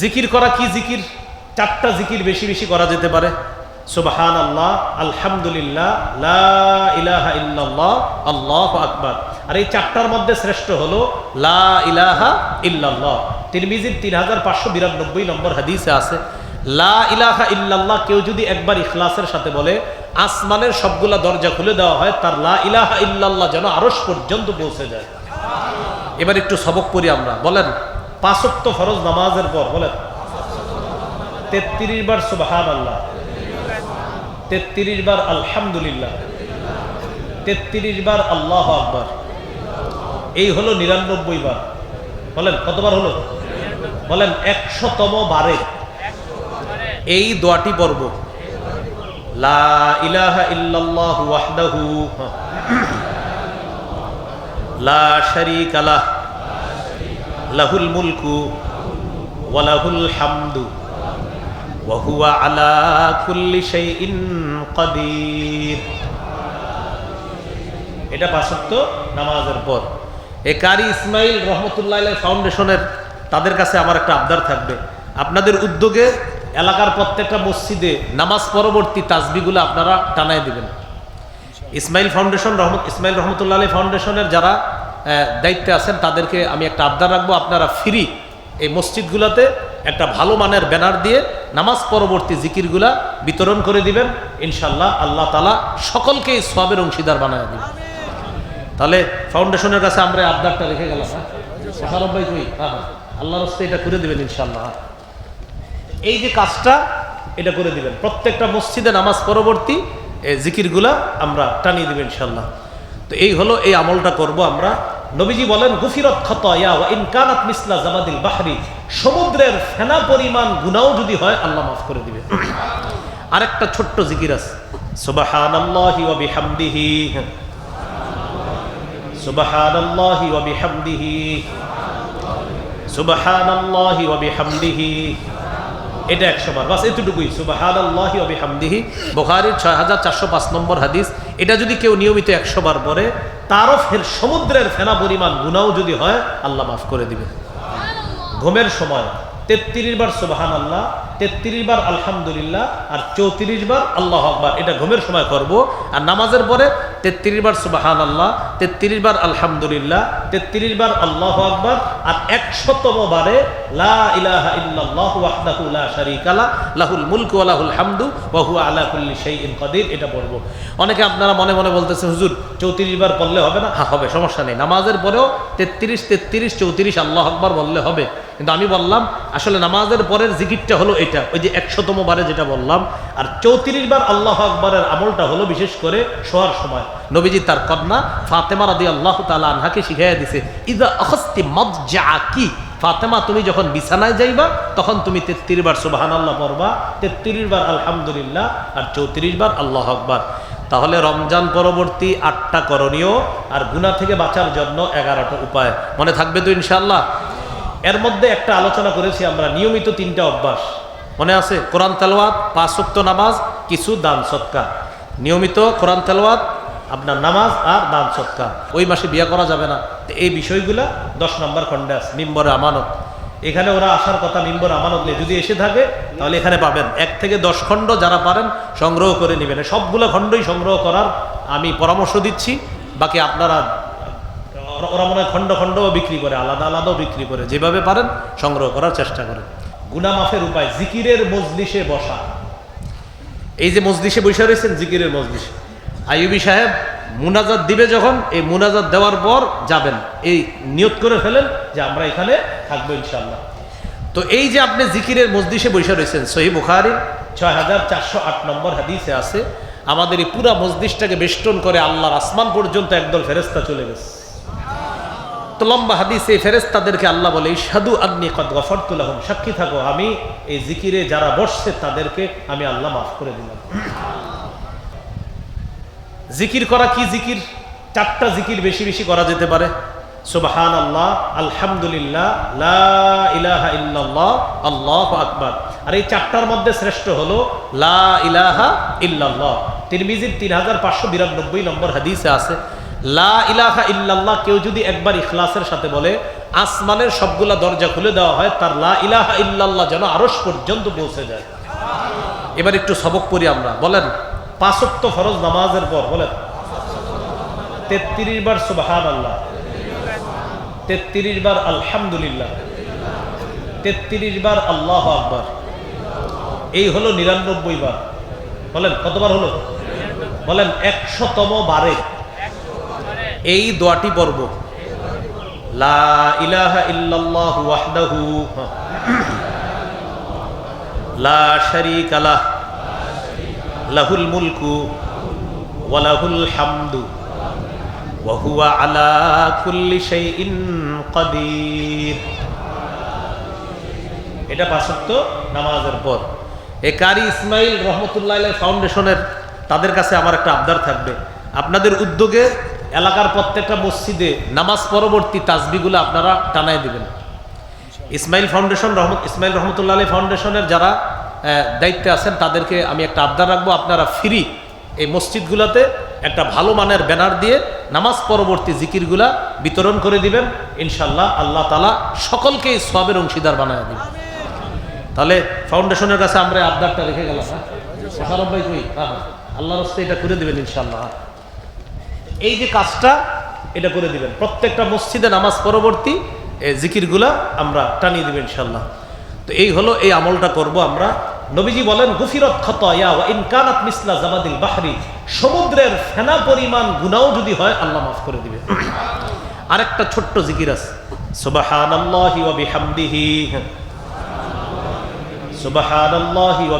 জিকির করা কি জিকির? চারটা জিকির বেশি বেশি করা যেতে পারে। সুবাহান আল্লাহ আলহামদুলিল্লাহ ইলাহা ইল্লাল্লাহ, আল্লাহ আকবার। আর এই চারটার মধ্যে শ্রেষ্ঠ হলো লা ইলাহা ইল্লাল্লাহ। তিরমিজির তিন হাজার পাঁচশো বিরানব্বই নম্বর হাদিসে আছে, লা ইলাহা ইল্লাল্লাহ কেউ যদি একবার ইখলাসের সাথে বলে, আসমানের সবগুলা দরজা খুলে দেওয়া হয়, তার লা ইলাহা ইল্লাল্লাহ যেন আরস পর্যন্ত পৌঁছে যায়। এবার একটু সবক পড়ি আমরা, বলেন। পাঁচক্ত ফরজ নামাজের পর, বলেন। তেত্রিশ বার সুবাহান আল্লাহ তেত্রিশ বার আলহামদুলিল্লাহ। তেত্রিশ বার আল্লাহ আকবার। এই হলো নিরানব্বই বার। বলেন, কতবার হলো? বলেন, একশোতম বারে। এই দোয়াটি পর্ব লা ওয়াহদাহু। লা লাহুল মুলকু ওয়ালাহুল হামদু হুয়া আলা কুল্লি শাইইন কাদির। এটা পাঁচত্ব নামাজের পর। এ কারি ইসমাইল রহমতুল্লাহ ফাউন্ডেশনের তাদের কাছে আমার একটা আবদার থাকবে। আপনাদের উদ্যোগে এলাকার প্রত্যেকটা মসজিদে নামাজ পরবর্তী তাজবিগুলো আপনারা টানায় দিবেন। ইসমাইল ফাউন্ডেশন রহমত ইসমাইল রহমতুল্লাহ ফাউন্ডেশনের যারা দায়িত্বে আছেন, তাদেরকে আমি একটা আবদার রাখব, আপনারা ফ্রি এই মসজিদগুলোতে একটা ভালো মানের ব্যানার দিয়ে নামাজ পরবর্তী জিকিরগুলা বিতরণ করে দিবেন। ইনশাল্লাহ আল্লাহ তালা সকলকে সবের অংশীদার বানায় দিবেন। তাহলে ফাউন্ডেশনের কাছে আমরা আবদারটা রেখে গেলাম হ্যাঁ? ভাই হ্যাঁ হ্যাঁ। আল্লাহর এটা করে দিবেন ইনশাল্লাহ এই যে কাজটা, এটা করে দিবেন। প্রত্যেকটা মসজিদে নামাজ পরবর্তী জিকিরগুলা আমরা টানিয়ে দিবেন ইনশাল্লাহ তো এই হলো এই আমলটা করব আমরা। নবীজি বলেন, গুফিরত খতয়া ওয়া ইনকানাত মিসলা জামাদিল বাহরি। সমুদ্রের ফেনা পরিমাণ গুনাও যদি হয়, আল্লাহ মাফ করে দিবে। আরেকটা ছোট্ট জিকির আছে। সুবহানাল্লাহি ওয়া বিহামদিহি। সুবহানাল্লাহি ওয়া বিহামদিহি। সুবহানাল্লাহি ওয়া বিহামদিহি। এটা একশো বার বাস এতটুকুই। সুবাহান আল্লাহি অবিহামদিহি বোখারির ছয় হাজার চারশো পাঁচ নম্বর হাদিস। এটা যদি কেউ নিয়মিত একশো বার পরে তারও ফের সমুদ্রের ফেনা পরিমাণ গুণাও যদি হয় আল্লাহ মাফ করে দিবে ঘুমের সময় তেত্রিশ বার সুবাহান আল্লাহ তেত্রিশ বার আলহামদুলিল্লাহ আর চৌত্রিশ বার আল্লাহ আকবার। এটা ঘুমের সময় করব। আর নামাজের পরে তেত্রিশ বার সুবাহান আল্লাহ তেত্রিশ বার আলহামদুলিল্লাহ, তেত্রিশ বার আল্লাহ আকবর, আর একশতম বারে লাহুল মুলকু ওয়া লাহুল হামদু, ওয়া হুয়া আলা কুল্লি এটা পড়ব। অনেকে আপনারা মনে মনে বলতেছেন হুজুর, চৌত্রিশ বার পড়লে হবে না? হ্যাঁ হবে, সমস্যা নেই। নামাজের পরেও তেত্রিশ তেত্রিশ, চৌত্রিশ আল্লাহ আকবার বললে হবে। কিন্তু আমি বললাম, আসলে নামাজের পরের জিকিরটা হলো এটা। ওই যে একশোতম বারে যেটা বললাম, আর চৌত্রিশ বার আল্লাহ আকবরের আমলটা হলো বিশেষ করে শোয়ার সময়। নবীজি তার কন্যা ফাতেমা রাদি আল্লাহ তালা আনহাকে শিখাইয়া দিছে, ইদা অহস্তি মজ্জা কি ফাতেমা, তুমি যখন বিছানায় যাইবা, তখন তুমি তেত্রিশ বার সুবাহান আল্লাহ পড়বা, তেত্রিশ বার আলহামদুলিল্লাহ, আর চৌত্রিশ বার আল্লাহ আকবার। তাহলে রমজান পরবর্তী আটটা করণীয়, আর গুণা থেকে বাঁচার জন্য এগারোটা উপায়। মনে থাকবে তো ইনশাল্লাহ এর মধ্যে একটা আলোচনা করেছি আমরা, নিয়মিত তিনটা অভ্যাস। মনে আছে? কোরআন তেলওয়াত পাঁচক্ত নামাজ, কিছু দান সৎকার নিয়মিত কোরআন তেলওয়াত, আপনার নামাজ আর দান সৎকার ওই মাসে বিয়ে করা যাবে না। এই বিষয়গুলো দশ নম্বর খণ্ডে আছে। মিম্বরে আমানত। এখানে ওরা আসার কথা মিম্বর আমানত নেই যদি এসে থাকে, তাহলে এখানে পাবেন। এক থেকে দশ খণ্ড যারা পারেন, সংগ্রহ করে নেবেন। সবগুলো খণ্ডই সংগ্রহ করার আমি পরামর্শ দিচ্ছি। বাকি আপনারা ওরা- মনে হয় খণ্ড খণ্ডও বিক্রি করে, আলাদা আলাদাও বিক্রি করে। যেভাবে পারেন সংগ্রহ করার চেষ্টা করেন। গুনামাফের উপায়, জিকিরের মজলিসে বসা। এই যে মজলিসে বসে রয়েছেন, জিকিরের মজলিসে। আইয়ুবি সাহেব মুনাজাত দিবে যখন, এই মুনাজাত দেওয়ার পর যাবেন। এই নিয়ত করে ফেলেন যে আমরা এখানে থাকব ইনশাল্লাহ তো এই যে আপনি জিকিরের মজলিসে বসে রয়েছেন, সহি বুখারি ছয় হাজার চারশো আট নম্বর হাদিসে আছে, আমাদের এই পুরা মজলিসটাকে বেষ্টন করে আল্লাহর আসমান পর্যন্ত একদল ফেরেস্তা চলে গেছে। লম্বা হাদিসে ফেরেস্তাদেরকে আল্লাহ বলে সাধু আগ্নি কদ গফরতুল্লাহম সাক্ষী থাকো, আমি এই জিকিরে যারা বসছে তাদেরকে আমি আল্লাহ মাফ করে দিলাম। জিকির করা কি জিকির? চারটা জিকির বেশি বেশি করা যেতে পারে। সুবহান আল্লাহ আলহামদুলিল্লাহ ইলাহা ইল্লাল্লাহ, আল্লাহ আকবার। আর এই চারটার মধ্যে শ্রেষ্ঠ হলো, লা ইলাহা ইল্লাল্লাহ। তিরমিজির তিন হাজার পাঁচশো বিরানব্বই নম্বর হাদিসে আছে লা ইলাহা ইল্লাল্লাহ কেউ যদি একবার ইখলাসের সাথে বলে, আসমানের সবগুলা দরজা খুলে দেওয়া হয়, তার লা ইলাহা ইল্লাল্লাহ যেন আরস পর্যন্ত পৌঁছে যায়। এবার একটু সবক পড়ি আমরা। বলেন, পাঁচক্ত ফরজ নামাজের পর, বলেন। তেত্রিশ বার সুবাহান আল্লাহ তেত্রিশ বার আলহামদুলিল্লাহ। তেত্রিশ বার আল্লাহ আকবার। এই হলো নিরানব্বই বার। বলেন, কতবার হলো? বলেন, একশোতম বারে। এই দোয়াটি পর্ব লা ওয়াহদাহু লা লাহুল মুলকু হামদু হুয়া এটা পাঁচত্ব নামাজের পর। এই কারি ইসমাইল রহমতুল্লাহ ফাউন্ডেশনের তাদের কাছে আমার একটা আবদার থাকবে। আপনাদের উদ্যোগে এলাকার প্রত্যেকটা মসজিদে নামাজ পরবর্তী তাজবিগুলো আপনারা টানায় দিবেন। ইসমাইল ফাউন্ডেশন রহমত ইসমাইল রহমতুল্লাহ আলী ফাউন্ডেশনের যারা দায়িত্বে আছেন, তাদেরকে আমি একটা আবদার রাখব, আপনারা ফ্রি এই মসজিদগুলোতে একটা ভালো মানের ব্যানার দিয়ে নামাজ পরবর্তী জিকিরগুলা বিতরণ করে দিবেন। ইনশাল্লাহ আল্লাহ তালা সকলকে সবের অংশীদার বানায় দিবেন। তাহলে ফাউন্ডেশনের কাছে আমরা আবদারটা রেখে গেলাম হ্যাঁ? হ্যাঁ হ্যাঁ। আল্লাহ রস্তে এটা করে দেবেন ইনশাল্লাহ হ্যাঁ। এই যে কাজটা, এটা করে দিবেন। প্রত্যেকটা মসজিদে নামাজ পরবর্তী জিকিরগুলা আমরা টানিয়ে দেবেন ইনশাল্লাহ তো এই হলো, এই আমলটা করব আমরা। নবীজি বলেন, গুফিরত খত ইনকানাত মিসলা জামাদিল বাহরি। সমুদ্রের ফেনা পরিমাণ গুনাও যদি হয়, আল্লাহ মাফ করে দিবে। আরেকটা ছোট্ট জিকির আছে। সুবহানাল্লাহি ওয়া বিহামদিহি। সুবহানাল্লাহি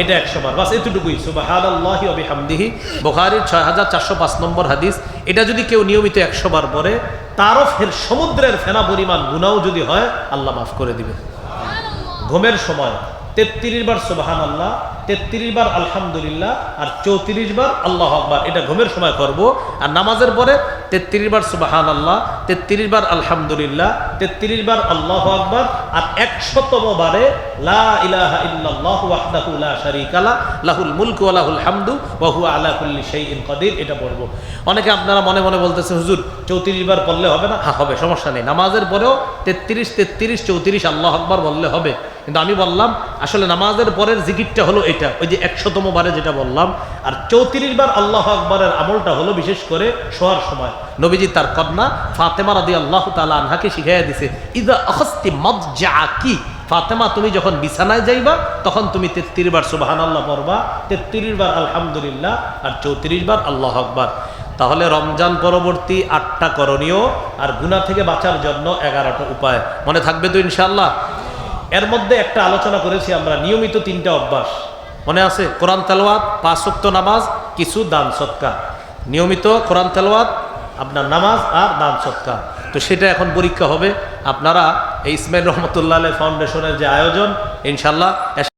এটা একশো বার। বাস এতটুকুই। সুবাহান আল্লাহি অবিহামদিহি বোখারির ছয় হাজার চারশো পাঁচ নম্বর হাদিস। এটা যদি কেউ নিয়মিত একশো বার পরে তারও ফের সমুদ্রের ফেনা পরিমাণ গুণাও যদি হয় আল্লাহ মাফ করে দিবে ঘুমের সময় তেত্রিশ বার সুবাহান আল্লাহ তেত্রিশ বার আলহামদুলিল্লাহ আর চৌত্রিশ বার আল্লাহ আকবার। এটা ঘুমের সময় করব। আর নামাজের পরে তেত্রিশ বার সুবাহান আল্লাহ তেত্রিশ বার আলহামদুলিল্লাহ, তেত্রিশ বার আল্লাহ আকবার, আর একশতম বারে অনেকে আপনারা মনে মনে বলতেছে, হুজুর, চৌত্রিশ বার পড়লে হবে না? হ্যাঁ হবে, সমস্যা নেই। নামাজের পরেও তেত্রিশ তেত্রিশ, চৌত্রিশ আল্লাহ আকবার বললে হবে। কিন্তু আমি বললাম, আসলে নামাজের পরের জিকিরটা হলো এটা, ওই যে একশোতম বারে যেটা বললাম, আর চৌত্রিশ বার আল্লাহ আকবরের আমলটা হলো বিশেষ করে শোয়ার সময়। নবীজি তার কন্যা ফাতেমা রাদি আল্লাহ তালা আনহাকে শিখাইয়া দিছে, ইদা অহস্তি মজ্জা কি ফাতেমা, তুমি যখন বিছানায় যাইবা, তখন তুমি তেত্রিশ বার সুবাহান আল্লাহ পড়বা, তেত্রিশ বার আলহামদুলিল্লাহ, আর চৌত্রিশ বার আল্লাহ আকবার। তাহলে রমজান পরবর্তী আটটা করণীয়, আর গুণা থেকে বাঁচার জন্য এগারোটা উপায়। মনে থাকবে তো ইনশাল্লাহ এর মধ্যে একটা আলোচনা করেছি আমরা, নিয়মিত তিনটা অভ্যাস। মনে আছে? কোরআন তেলওয়াত পাঁচক্ত নামাজ, কিছু দান সৎকার। নিয়মিত কোরআন তেলওয়াত আপনার নামাজ আর দান সৎকার। তো সেটা এখন পরীক্ষা হবে। আপনারা এই ইসমাইল রহমতুল্লাহ ফাউন্ডেশনের যে আয়োজন ইনশাল্লাহ